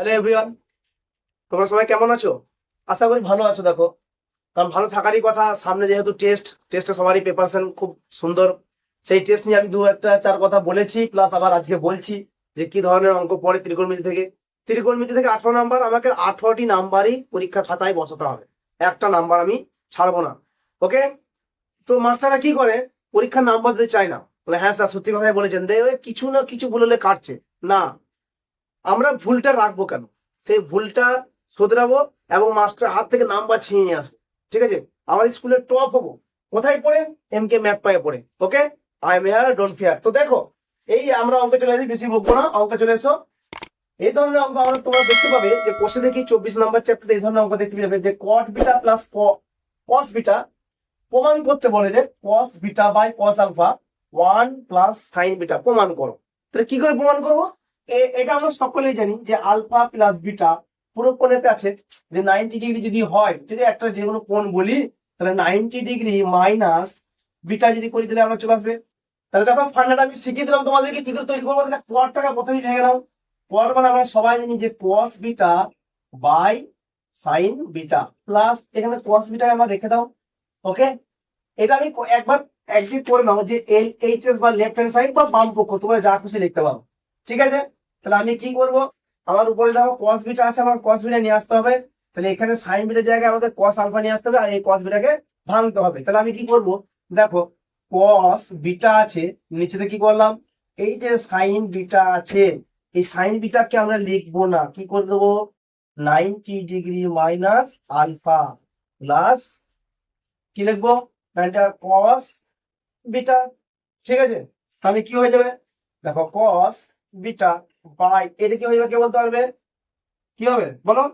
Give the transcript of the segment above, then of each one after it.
Hello everyone তোমরা সবাই কেমন আছো? আশা করি ভালো আছো, দেখো। কারণ ভালো থাকারই কথা, সামনে যেহেতু টেস্ট টেস্টে সবারই প্রিপারেশন খুব সুন্দর। সেই টেস্ট নিয়ে আমি দু একটা, চার কথা বলেছি প্লাস আবার আজকে বলছি যে কি ধরনের অঙ্ক পড়ে ত্রিকোণমিতি থেকে। ত্রিকোণমিতি থেকে আঠারো নাম্বার আমাকে আঠারোটি নাম্বারই পরীক্ষা খাতায় বসাতে হবে। একটা নাম্বার আমি ছাড়বো না। ওকে তো মাস্টাররা কি করে? পরীক্ষার নাম্বার দিতে চায় না। বলে হ্যাঁ স্যার সত্যি কথাই বলেছেন। দে কিছু না কিছু বললে কাটছে। না আমরা ভুলটা রাখব কেন? সেই ভুলটা শোধরাবো এবং মাস্টার হাত থেকে নাম্বার ছিনিয়ে নিয়ে আসব। ঠিক আছে? আমার স্কুলে টপ হব। কোথায় পড়ে? এম কে ম্যাথ পায়ে পড়ে। Okay I am here don't fear তো দেখো, এই আমরা অঙ্কে চলে আসি, বেশি বকবো না, অঙ্কে চলে এসো। এই ধরনের অঙ্ক আমরা তোমরা দেখতে পাবে যে কোষে দেখি চব্বিশ নম্বর চ্যাপ্টারে এই ধরনের অঙ্ক দেখতে পাবে যে cot beta plus cos beta প্রমাণ করতে বলে যে cos beta by cos alpha one plus sine beta প্রমাণ করো। তাহলে কি করে প্রমাণ করব? এটা আমরা সকলেই জানি যে আলফা প্লাস বিটা পুরো কোণেতে আছে। যে নাইনটি ডিগ্রি যদি হয়, যদি একটা যে কোনো কোণ বলি, তাহলে নাইনটি ডিগ্রি মাইনাস বিটা যদি করি, তাহলে আমরা চলে আসবে। তাহলে দেখো, ফান্ডাটা আমি শিখিয়ে দিলাম তোমাদেরকে করে তৈরি করব। তাহলে কোয়ারটাকে প্রথমে ভেঙে নাও কোয়ার মানে আমরা সবাই জানি যে cos beta by sine beta. Plus এখানে কস বিটা আমরা রেখে দাও। ওকে এটা আমি একবার একদিক করে নাও যে এল এইচ এস বা লেফট হ্যান্ড সাইড বা বাম পক্ষ, তোমরা যা খুশি লিখতে পারো। ঠিক আছে? তাহলে আমি কি করব? আমার উপরে দেখো কস বিটা আছে, আমার কস বিটা নিয়ে আসতে হবে। তাহলে এখানে সাইন বিটার জায়গায় আমাদের কস আলফা নিয়ে আসতে হবে আর এই কস বিটাকে ভাঙতে হবে। তাহলে আমি কি করব? দেখো কস বিটা আছে নিচেতে কি করলাম? এই যে সাইন বিটা আছে, এই সাইন বিটাকে আমরা লিখব না। কি করে দেবো? Ninety degree minus alpha plus কি লিখব? কস বিটা ঠিক আছে? তাহলে কি হয়ে যাবে? দেখো কস বিটা বাই, এটা কি হয়ে যাবে কে বলতে পারবে? কি হবে? বলো।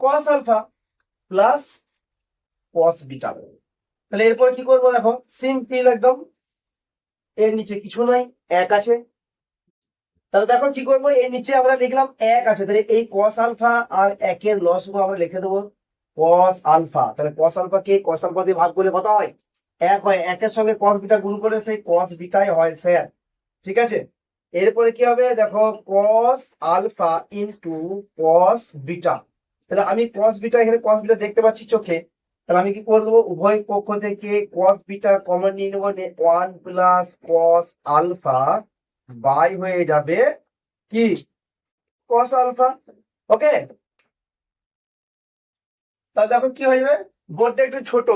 Cos alpha plus cos beta. তাহলে এরপরে কি করব দেখো? সিম্পল একদম, এর নিচে কিছু নাই, এক আছে। তাহলে দেখো কি করব? এর নিচে আমরা লিখলাম এক আছে, তাহলে এই কস আলফা আর একের লসগুলো আমরা লিখে দেবো কস আলফা তাহলে কস আলফা কে কস আলফা দিয়ে ভাগ করলে কত হয়? এক হয়, একের সঙ্গে কস বিটা গুণ করলে সেই কস বিটাই হয়, স্যার। ঠিক আছে? এরপরে কি হবে? দেখো cos alpha into cos beta তাহলে আমি কস বিটা এখানে কস বিটা দেখতে পাচ্ছি চোখে। তাহলে আমি কি করে দেবো? উভয় পক্ষ থেকে কস বিটা কমন নিয়ে নেব। One plus cos alpha by হয়ে যাবে কি? কস আলফা ওকে তাহলে দেখো কি হয়ে যাবে? বোর্ডটা একটু ছোট।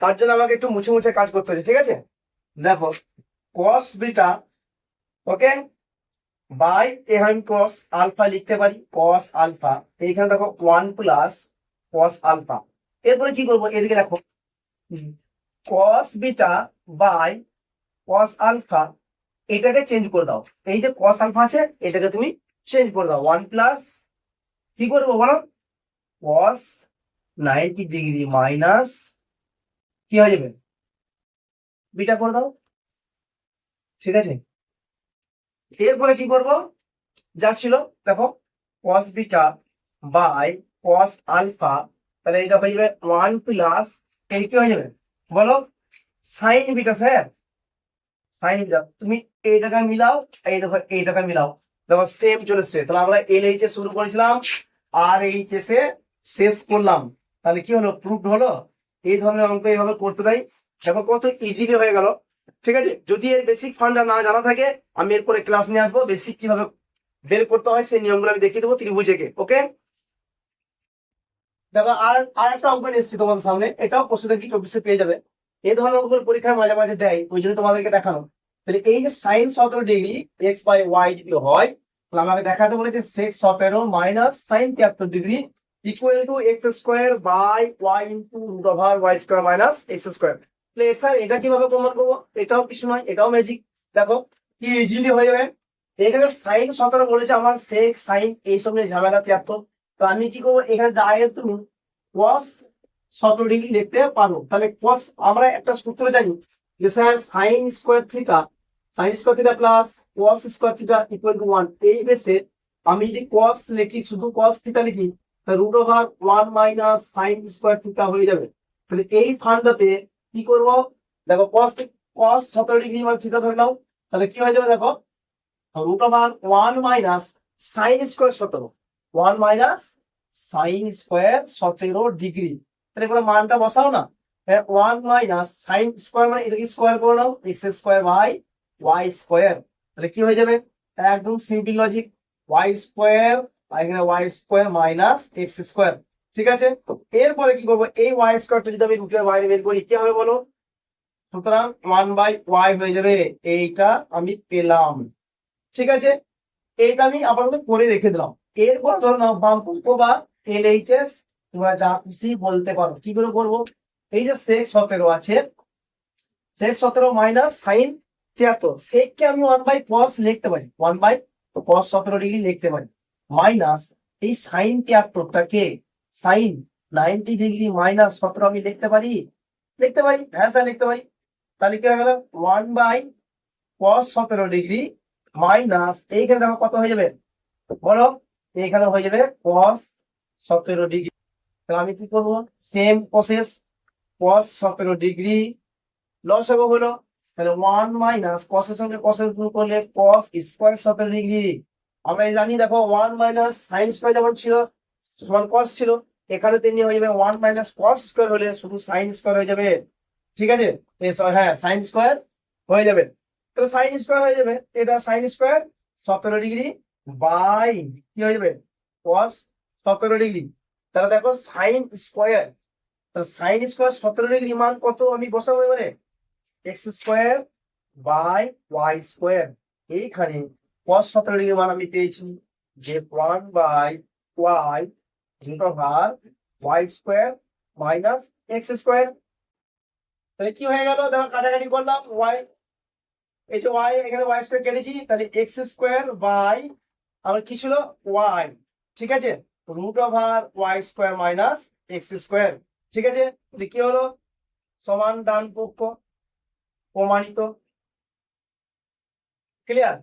তার জন্য আমাকে একটু মুছে মুছে কাজ করতে হচ্ছে। ঠিক আছে? দেখো কস বিটা ওকে? বাই এখানে কস আলফা লিখতে পারি কস আলফা এইখানে দেখো ওয়ান প্লাস কস আলফা এরপরে কি করব? এদিকে দেখো। Cos beta by cos alpha এটাকে চেঞ্জ করে দাও। এই যে কস আলফা আছে, এটাকে তুমি চেঞ্জ করে দাও। ওয়ান প্লাস কি করব বলো? কস নাইনটি ডিগ্রি মাইনাস কি হয়ে যাবে? বিটা করে দাও। ঠিক আছে? এরপরে কি করব? যা ছিল, দেখো, cos beta by cos alpha তাহলে এটা হয়ে যাবে ওয়ান প্লাস এই কি হয়ে যাবে? বলো sine beta sir sine beta তুমি এই টাকা মিলাও, এই দেখো এই টাকা মিলাও। দেখো সেম চলে এসছে। তাহলে আমরা এল এইচ এ শুরু করেছিলাম আর এইচ এস এ শেষ করলাম। তাহলে কি হলো? প্রুফ হলো। এই ধরনের অঙ্ক এইভাবে করতে দেয়। দেখো, কত ইজিলি হয়ে গেল। ঠিক আছে? যদি এর বেসিক ফান্ডা না জানা থাকে, আমি এরপরে ক্লাস নিয়ে আসব বেসিক কীভাবে বের করতে হয় সেই নিয়মগুলো আমি দেখিয়ে দেবো ত্রিভুজেকে ওকে দেখো, আর আর একটা অঙ্ক এসেছি তোমাদের সামনে, এটাও প্রশ্ন কি চব্বিশে পেয়ে যাবে। এই ধরনের অঙ্কগুলো পরীক্ষায় মাঝে মাঝে দেয়, ওই জন্য তোমাদেরকে দেখানো। তাহলে এই যে সাইন সতেরো ডিগ্রি এক্স বাই ওয়াই যদি হয়, তাহলে আমাকে দেখাতে বলে যে সেক সতেরো মাইনাস সাইন তিয়াত্তর degree equal to X square by Y into root over Y square minus X square তাহলে স্যার এটা কীভাবে প্রমাণ করব? এটাও কিছু নয়, এটাও ম্যাজিক দেখো, কি ইজিলি হয়ে যাবে? এখানে সাইন সতেরো বলেছে আমার সেক সাইন এইসব নিয়ে ঝামেলা তিয়াত্তর তো আমি কি করব? এখানে ডাইরেক্ট তুমি কস সতেরো ডিগ্রি লিখতে পারো। তাহলে কস আমরা একটা সূত্র জানি যে sir sine square theta sine square theta plus cos square theta equal to one এই বেসে আমি যদি কস লিখি, শুধু কস থিটা লিখি, তাহলে root over one minus sine square theta হয়ে যাবে। তাহলে এই ফান্ডাতে কি করব? দেখো কস কস সতেরো ডিগ্রি মানে থিটা ধরে নাও। তাহলে কি হয়ে যাবে দেখো? Root over one minus sine square সতেরো। ওয়ান মাইনাস সাইন স্কোয়ার সতেরো ডিগ্রি তাহলে এবার মানটা বসাও না। ওয়ান মাইনাস সাইন স্কোয়ার মানে এটাকে স্কোয়ার করে নাও X square by Y square তাহলে কি হয়ে যাবে? একদম সিম্পল লজিক ওয়াই স্কোয়ার আর এখানে Y square minus X square ঠিক আছে? এরপরে কি করব? এই ওয়াই স্কোয়ারটা যদি আমি রুটের বাইরে বের করি, কি হবে বলো? সুতরাং ওয়ান বাই ওয়াই হয়ে যাবে এইটা আমি পেলাম। ঠিক আছে? এইটা আমি আপাতত করে রেখে দিলাম। এরপর ধরো নাও বাম পক্ষ বা এল এইচ এস তোমরা যা খুশি বলতে পারো। কি করে করব? এই যে সেক সতেরো আছে। সেক সতেরো মাইনাস সাইন তিয়াত্তর। সেককে আমি ওয়ান বাই কস লিখতে পারি। ওয়ান বাই কস সতেরো ডিগ্রি লিখতে পারি। মাইনাস এই সাইন তিয়াত্তরটাকে সাইন নাইনটি ডিগ্রি মাইনাস সতেরো আমি লিখতে পারি? লিখতে পারি? হ্যাঁ স্যার, লিখতে পারি। তাহলে কি হয়ে গেল? ওয়ান বাই কস সতেরো ডিগ্রি মাইনাস এইখানে দেখো কত হয়ে যাবে? বলো, এইখানে হয়ে যাবে কস সতেরো ডিগ্রি। তাহলে আমি কি করব? সেম প্রসেস কস সতেরো ডিগ্রি লস হবে হলো তাহলে ওয়ান মাইনাস কসের সঙ্গে কসের গুণ করলে কস স্কোয়ার সতেরো ডিগ্রি। আমরা জানি দেখো ওয়ান মাইনাস সাইন স্কোয়ার যেমন ছিল, সমান কস ছিল। এখানে তেমনি হয়ে যাবে ওয়ান মাইনাস কস স্কোয়ার হলে শুধু সাইন স্কোয়ার হয়ে যাবে। ঠিক আছে? হ্যাঁ সাইন স্কোয়ার হয়ে যাবে। তাহলে সাইন স্কোয়ার হয়ে যাবে। এটা সাইন স্কোয়ার সতেরো ডিগ্রি বাই কি হয়ে যাবে? কস সতেরো ডিগ্রি। তাহলে দেখো সাইন স্কোয়ার তাহলে সাইন স্কোয়ার সতেরো ডিগ্রি মান কত আমি বসাবো এবারে? X square by Y square এইখানে কস সতেরো ডিগ্রি মান আমি পেয়েছি। যে one by Y root over Y square minus X square তাহলে কি হয়ে গেল? দেখো কাটাকাটি করলাম ওয়াই এই যে ওয়াই এখানে ওয়াই স্কোয়ার কেটেছি, তাহলে এক্স স্কোয়ার বাই আমার কি ছিল? ওয়াই ঠিক আছে? Root over Y square minus X square ঠিক আছে? কি হলো? সমান ডান পক্ষ প্রমাণিত। ক্লিয়ার